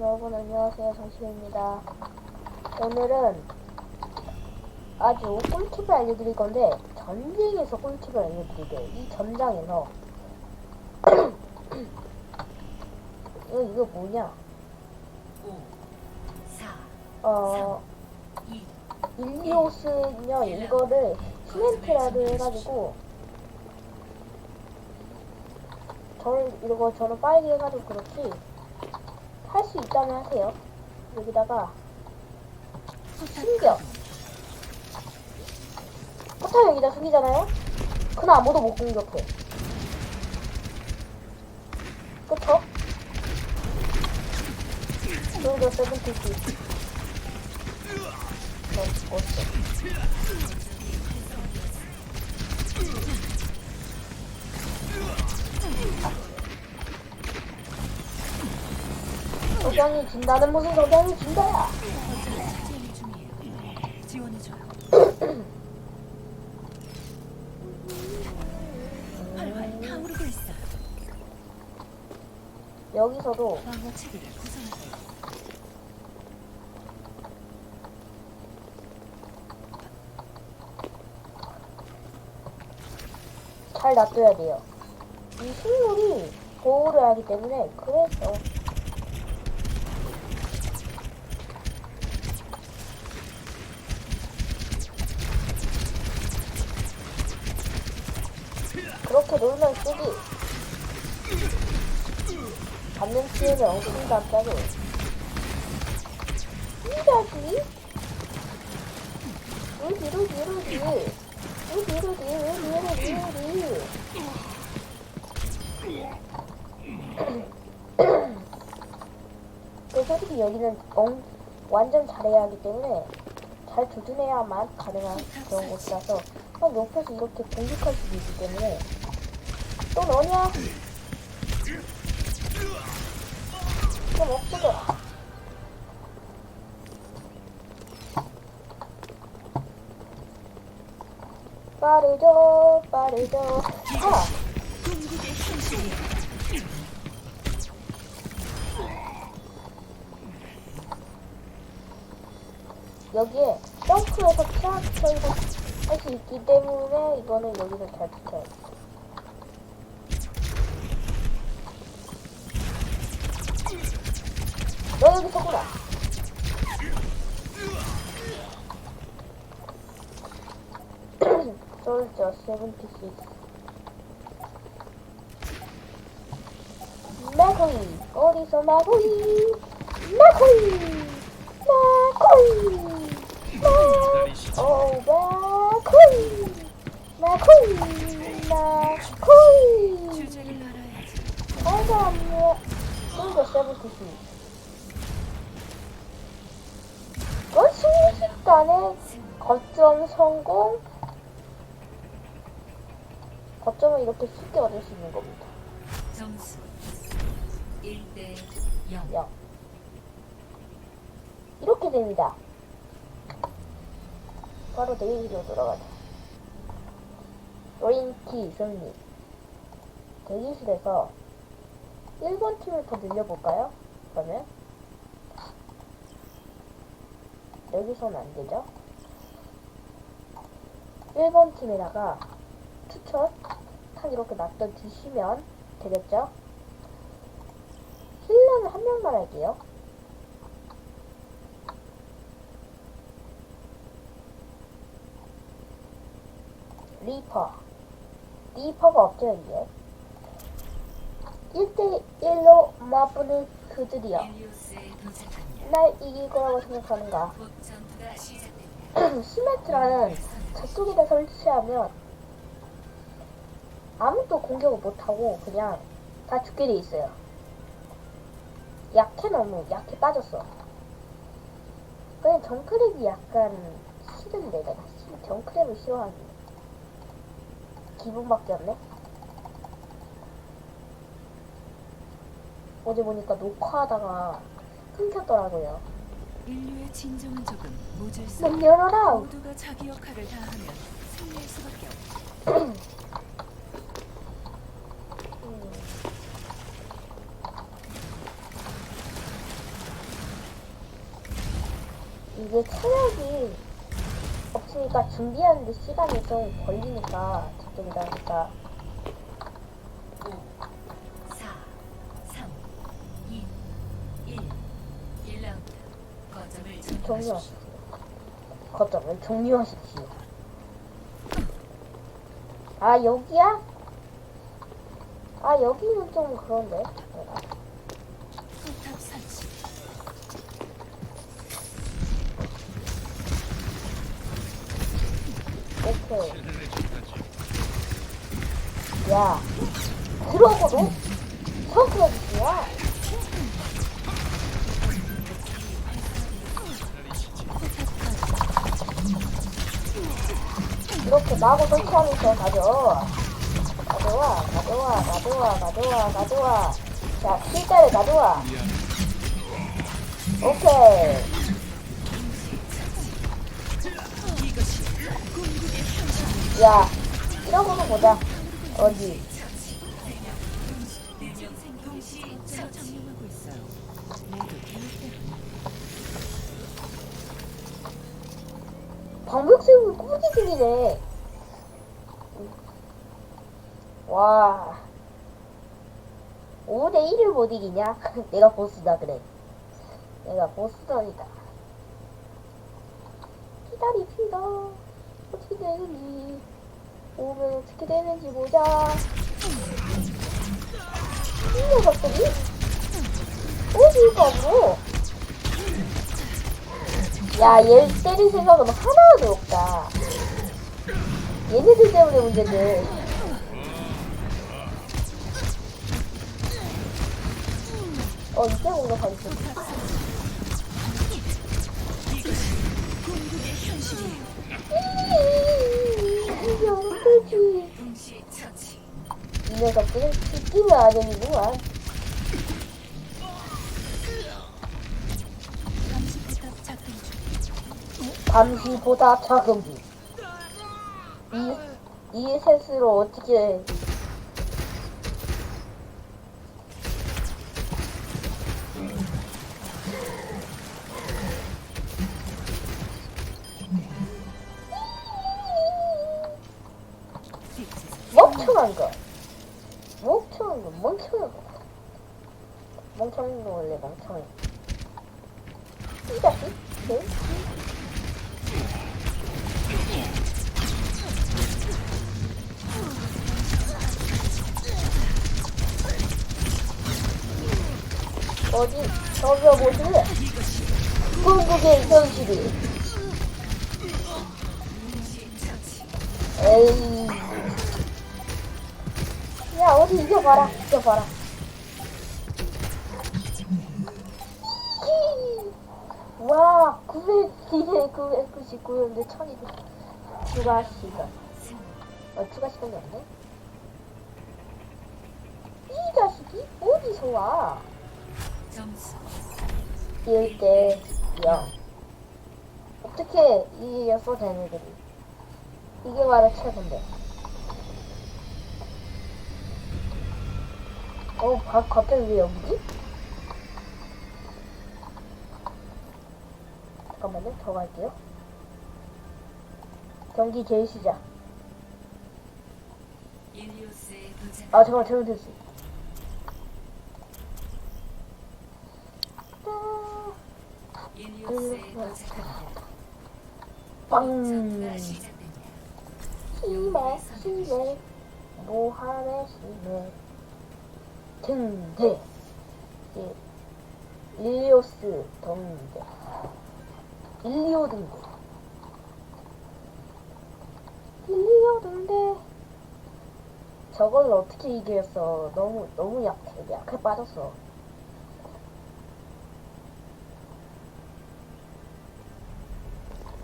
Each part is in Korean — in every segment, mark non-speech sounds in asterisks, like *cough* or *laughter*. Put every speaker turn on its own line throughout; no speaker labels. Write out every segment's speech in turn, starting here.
여러분 안녕하세요. 정신입니다. 오늘은 아주 꿀팁을 알려드릴 건데 전쟁에서 꿀팁을 알려드릴게요. 이 전장에서. 이거 *clears throat* 이거 뭐냐?
5, 4,
어
2,
일리오스냐 이거를 시멘트라도 해가지고 저는 이거 저는 빨리 해가지고 그렇지 할 수 있다면 하세요. 여기다가 숨겨. 포탑 여기다 숨기잖아요? 그럼 아무도 못 공격해. 그쵸? 그리고 세븐티스 저 죽었어 도장이 긴다는 무슨 도장이 긴다야. 여기서도 잘 놔둬야 돼요. 이 식물이 보호를 하기 때문에 그래서 밑에 놀면 쓰기 받는 피해를 엉뚱도 안 따고. 이러기? 여기 이러기 이러기 여기 이러기 여기 이러기 여기 근 솔직히 여기는 엉, 완전 잘해야 하기 때문에 잘 조준해야만 가능한 그런 곳이라서 막 옆에서 이렇게 공격할 수도 있기 때문에 또 너냐? 좀 없어져. 빠르죠, 빠르죠. 아! 여기에 점프해서 트라이브 할수 있기 때문에 이거는 여기서 잘 붙여야 돼. 솔저 세븐티시 마코이 어디서 마코이 마코이 마코이 마오 마코이 마코이 마코이 어서 안녕 솔저 세븐티시 건 16단에 거점 성공? 거점을 이렇게 쉽게 얻을 수 있는 겁니다
점수 1대 0.
야. 이렇게 됩니다. 바로 대기실로 돌아가자. 로인키 승리. 대기실에서 1번 팀을 더 늘려볼까요? 그러면 여기서는 안 되죠? 1번 팀에다가 추천 탁 이렇게 놔둬 주시면 되겠죠? 힐러는 한 명만 할게요. 리퍼. 리퍼가 없죠, 이제. 1대1로 맞붙는
도착합니다.
날 이길 거라고 생각하는가. *clears throat* 시메트라는 저쪽에다 설치하면 아무도 공격을 못하고 그냥 다 죽게 돼 있어요. 약해 너무 약해 빠졌어. 그냥 정크랩이 약간 싫은데 내가 씨, 정크랩을 싫어하는 기분밖에 없네. 어제 보니까 녹화하다가 끊겼더라고요.
인류의 진정한 적은 모질수.
문 열어라.
모두가 자기 역할을 다하면 승리할 수밖에 없죠. *clears throat*
이게 체력이 없으니까 준비하는데 시간이 좀 걸리니까 저쪽이다 보니까
5, 4, 3, 2, 1. 1라운드. 거점을.
종료하십시오. 거점을 종료하십시오. 아 여기야? 아 여기는 좀 그런데. 내가.
포탑 설치.
오케이. 야, 그러고도 서브러지야. 이렇게 마구 설치하면서 가져. 가져와, 가져와, 가져와, 가져와, 가져와. 자, 필자를 가져와. 오케이. 야, 이러고도 보자. 어디? 방백색은 꾸기 중이네. 와. 5대 1을 못 이기냐? *laughs* 내가 보스다 그래. 내가 보스전이다. 기다립시다. 어떻게 되는지. 오면 어떻게 되는지 보자. 이게 갑자기? 어디가 없어? 야, 얘 때릴 생각은 하나도 없다. 얘네들 때문에 문제인데. 어, 이제 공격하고 있어. 어떡하지?
동시 처치.
이 녀석들은 죽기는 아니구만.
감시 포탑 작동 중.
감시보다 작은 비. 이, 이 셋으로 어떻게. 어디 저기요 보실래? 궁극의 현실이. 에이. 야 어디 이겨봐라 이겨봐라. 이. 와 900, 999였는데 1200 추가 시간. 어 추가 시간이 없네. 이 자식이 어디서 와
점수
1대 0 어떻게 이겼어 쟤네들이 이게 바로 최고인데. 어 바, 갑자기 왜 여기지? 잠깐만요 더 갈게요. 경기 제일 시작.
일리오스의 도전.
아 잠깐 잘못했어
시작됩니다.
심해 심해 노함의 심해 등대 예, 일리오스 등대 일리오 등대 일리오 등대 저걸 어떻게 이겼어 너무 너무 약해 약해 빠졌어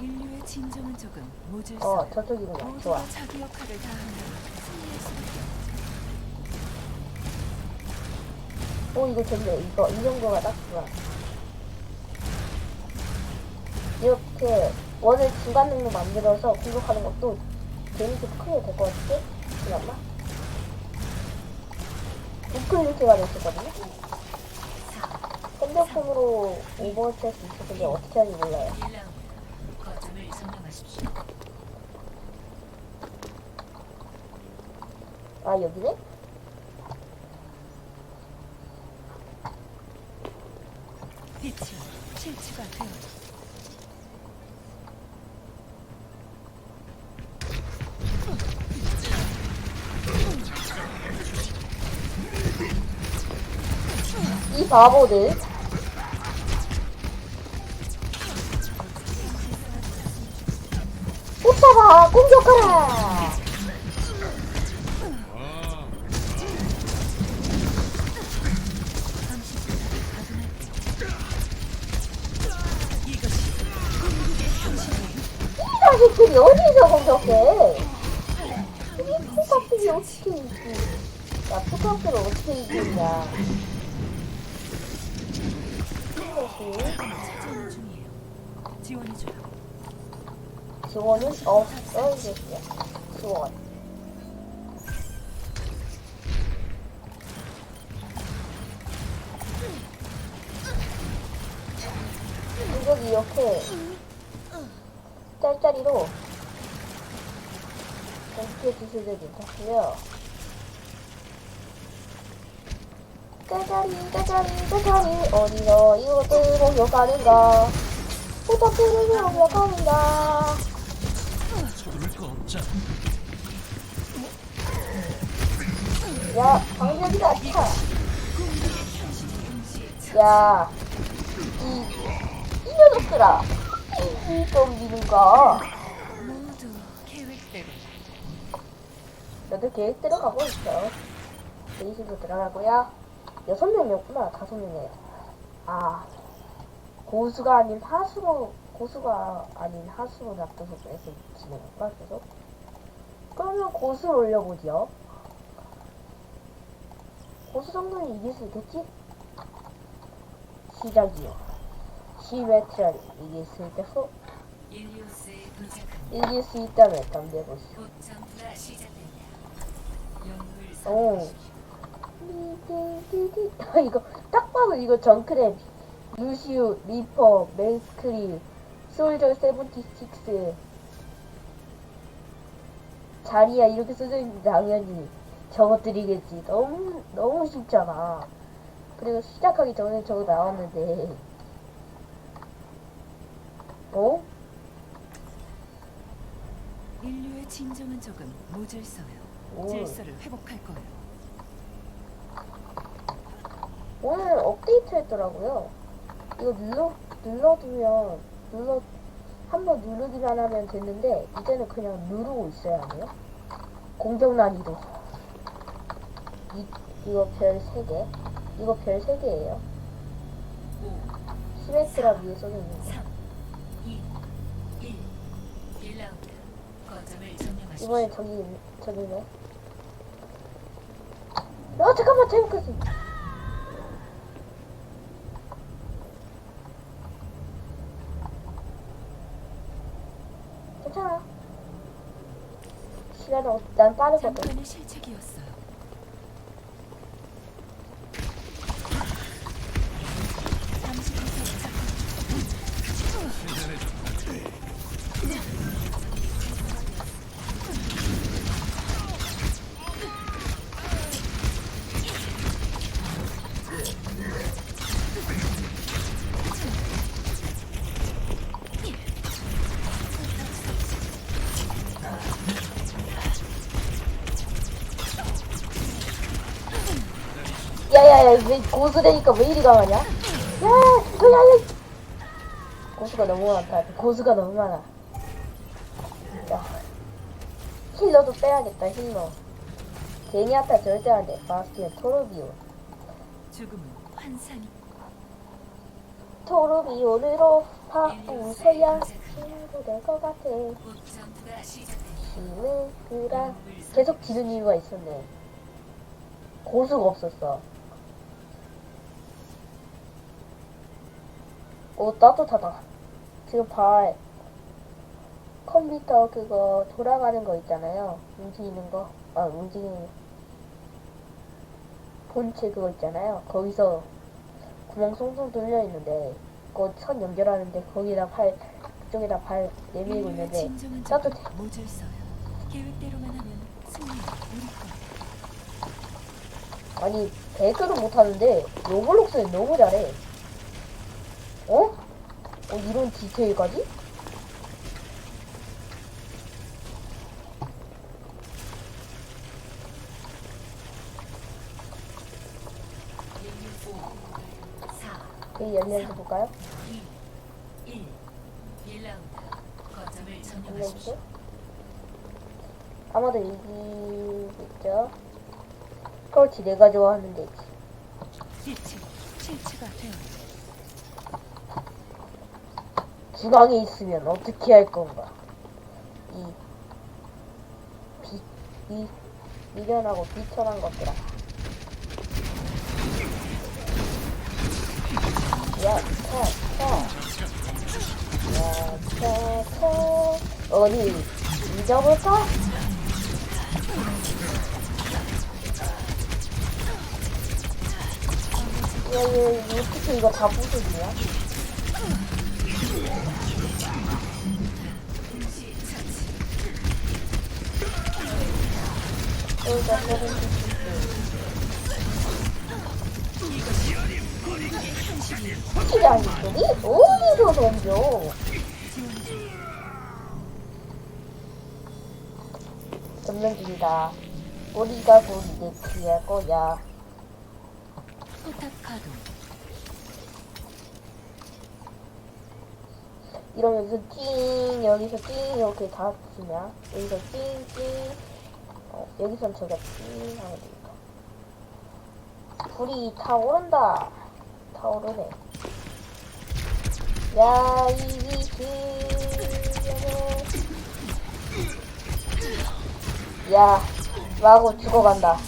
인류의 진정한 적은 모질서.
어 저쪽이구나 좋아
모두가 자기 역할을 다한다면 승리할 수 있다.
오 이거 좋네 이거 이 정도가 딱 좋아 이렇게 원을 중간 능력 만들어서 공격하는 것도 재밌게 크게 될 것 같지? 잠깐만 우클릭기가 됐었거든요 핸드폰으로 오버워치 할 수 있었는데 어떻게 하는지 몰라요
1라운드
아 여기네?
빛이 실추가 되어
이 바보들. 이 자식들이 어디서 공격해? 이 포탑들이 어떻게 이기? 야 포탑들을 어떻게 이기냐?
지원해줘요.
이겠어요. 지원. 이렇게 짤짤이로 이렇게 주셔도 괜찮고요. 짜자리 짜자리 짜자리 어디서 이것들 공격하는가 포탑들을 공격하는가
서두를 거 없잖아.
야, 방전이다, 차. 야, 이, 이 녀석들아.
모두 계획대로
저도 계획대로 가고 있어. 베이스도 들어가고요. 여섯 명이었구나, 다섯 명이에요. 아, 고수가 아닌 하수로, 고수가 아닌 하수로 놔둬서 그래서 진행할까, 계속? 그러면 고수를 올려보죠. 고수 정도는 이길 수 있겠지? 시작이요. 시메트라를 이길 수 있다고?
일리오스에 도착한
이길 수 있다면 덤벼보시오.
곧 전투가 시작됩니다. 영웅을
오.
선택하십시오.
띠띠띠띠. *laughs* 아, 이거 딱 봐도 이거 정크랩 루시우 리퍼 맨스크리 솔저 세븐티식스 자리야 이렇게 써져 있는 당연히 저것들이겠지 너무 너무 쉽잖아 그리고 시작하기 전에 저거 나왔는데 어?
인류의 진정한 적은 모질서요.
오.
질서를 회복할 거예요.
오늘 업데이트 했더라고요. 이거 눌러, 눌러두면, 눌러, 한번 누르기만 하면 됐는데, 이제는 그냥 누르고 있어야 하네요. 공격 난이도. 이, 이거 별 3개. 이거 별 3개예요.
5,
시메트라 위에 써져 있는 거.
3, 2, 1. 1라운드. 거점을 점령하십시오.
이번엔 저기, 저기네. 아, 잠깐만, 잘못했어. 괜찮아. 시간은, 없- 난 빠르거든.
잠깐의 실책이었어요.
야야야 왜 고수 되니까 왜 이리 강하냐? 야 야야야 고수가 너무 많다. 고수가 너무 많아. 야 힐러도 빼야겠다 힐러. 제니아타 절대 안돼. 바스티온 토르비온.
죽음은 환상이.
토르비온으로 바꾸서야. 힘도 될것 같아.
전투가.
힘을 그라 계속 지는 이유가 있었네. 고수가 없었어 오 따뜻하다. 지금 발 컴퓨터 그거 돌아가는 거 있잖아요. 움직이는 거아 움직이는 본체 그거 있잖아요. 거기서 구멍 송송 뚫려 있는데 그거 선 연결하는데 거기다 팔 그쪽에다 발 내밀고
인류의
있는데 따뜻해. 아니 배그도 못하는데 로블록스는 너무 잘해 어? 어 이런 디테일까지? 그 연결해 볼까요?
1. 1라운드. 거점을
연결해
점령하십시오.
아마도 이기겠죠? 그렇지 내가 좋아하는 데지
빛이 실체가 되어
중앙에 있으면 어떻게 할 건가? 이 비, 이 미련하고 비천한 것들아. 야, 차, 차. 야, 차, 차. 어디 잊어볼까? 야, 얘, 어떻게 이거 다 부수지냐? 여기다 확실히 아니 소리? 어디서? 덤는 중이다. 우리가 우리를 피할 거야.
포탑 가동.
이러면 여기서 띵, 여기서 띵 이렇게 다 치냐? 여기서 띵, 띵. 어, 여기선 저가 띵 하면 되니까. 불이 타오른다. 타오르네. 야, 이기지. 야, 마구 죽어간다.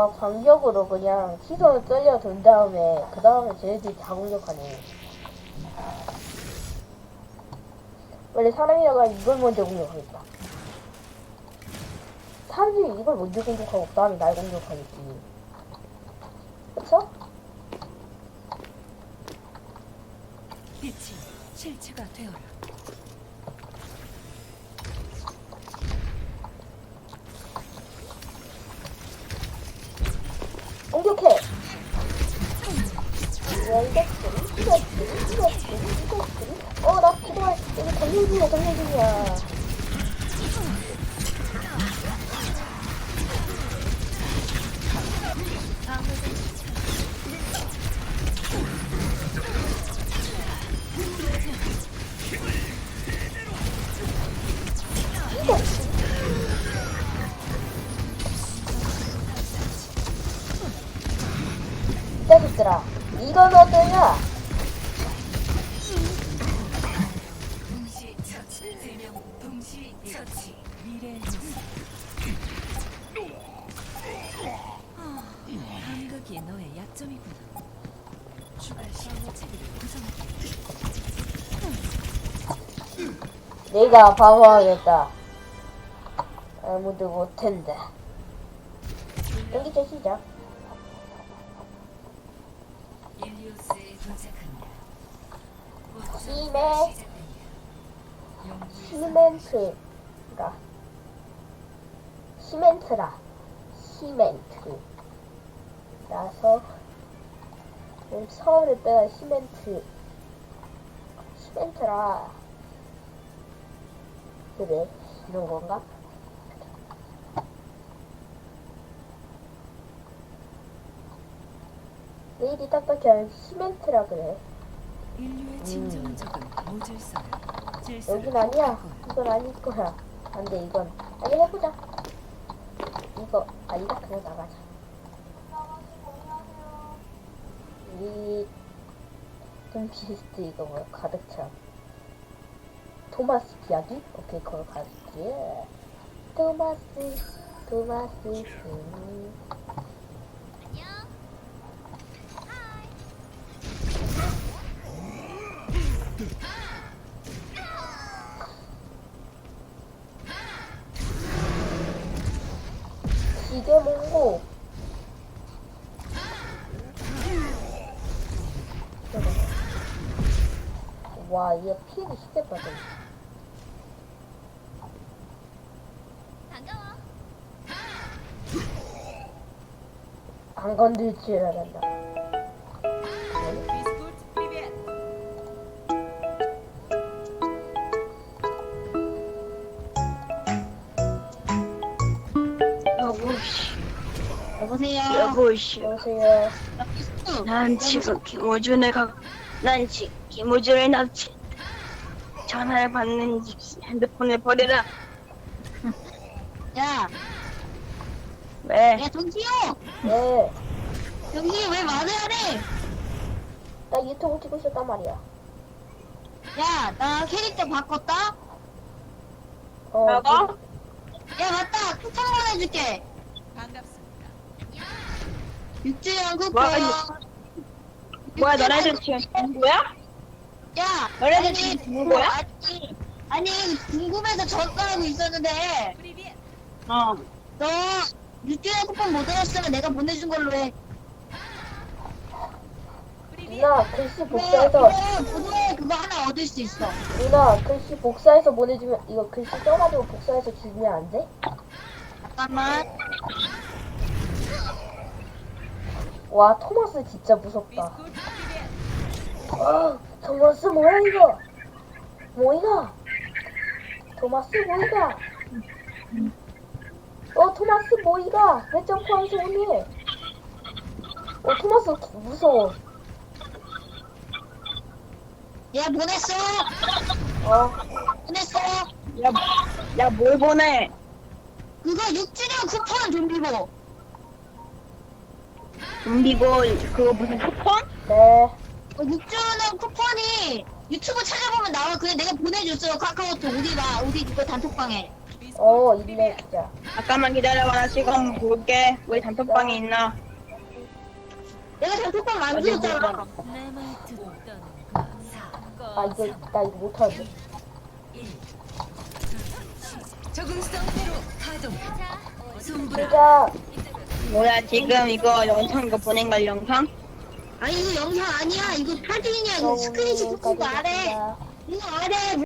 와, 반격으로 그냥 시선을 떨려둔 다음에, 그 다음에 쟤네들이 다 공격하네. 원래 사람이라고 하면 이걸 먼저 공격하겠다. 사람들이 이걸 먼저 공격하고, 그 다음에 날 공격하겠지. 그쵸?
빛이 실체가 되어라. 동시 처치. 미래의 모습. 아, 간극이 너의 약점이구나. 추가 시간의 체계를 구성하게.
내가 방어하겠다. 아무도 못한다. 여기서 시작.
일리오스에 도착한다. 곧
심해.
시작됩니다. 영구의
시멘트가 시멘트라 시멘트 라서 서울에 빼가 시멘트 시멘트라. 그래 이런 건가? 왜 이리 딱딱해 시멘트라 그래.
인류의 진정한 적은 모질서를 질서를
여긴 아니야. 이건 아닐 거야. 안 돼, 이건. 아니, 해보자. 이거, 아니다. 그냥 나가자. 이, 둠피스트 이거 뭐야. 가득 차. 토마스 비아기? 오케이, 그걸 가질게. 토마스, 토마스, 음. 몽고. 와, 얘 쉽겠다, 좀.
반가워.
안 건들 줄 알았다.
여보씨.
여보세요.
난 지금 김호준을 가, 난 지금 김호준을 납치. 전화를 받는지 핸드폰을 버려라.
야,
왜?
야 정지요.
네.
여기 왜 말을 안 해?
나 유튜브 찍고 있었단 말이야.
야, 나 캐릭터 바꿨다.
어,
나가?
야, 맞다. 쿠폰 보내줄게.
반갑습니다.
육주년 쿠폰.
뭐야, 뭐야, 너네들 지금 누구야?
야,
너네들
아니,
지금 누구야?
아니, 아니 궁금해서 전화하고 있었는데.
어.
너 육주년 쿠폰 못 얻었으면 내가 보내준 걸로 해.
누나, 글씨
그거
복사해서,
그거 그거 그거 하나 얻을 수 있어.
누나, 글씨 복사해서 보내주면, 이거 글씨 써가지고 복사해서 주면 안 돼?
잠깐만.
와, 토마스 진짜 무섭다. 아, 토마스 뭐야, 이거? 뭐이가? 토마스 뭐이가? 어, 토마스 뭐이가? 왜 점프하면서 오니? 어, 토마스 무서워.
야, 보냈어.
어,
보냈어.
야, 야, 뭘 보내?
그거 6주년 쿠폰 좀비고.
좀비고, 그거 무슨 쿠폰?
네.
어, 6주년 쿠폰이 유튜브 찾아보면 나와. 그냥 내가 보내줬어. 카카오톡 우리가 우리 그거 단톡방에.
어, 있네. 진짜.
잠깐만 기다려봐. 나 지금 볼게. 우리 단톡방에 있나?
내가 단톡방 만들었잖아.
아, 이거, 나 이거 못하지.
적응성대로 가동. 승부를
진짜,
뭐야, 지금 이거 영상 이거 보낸 걸 영상?
아니 이거 영상 아니야. 이거 사진이야. 이거 스크린샷 찍은 거 아래. 이거 아래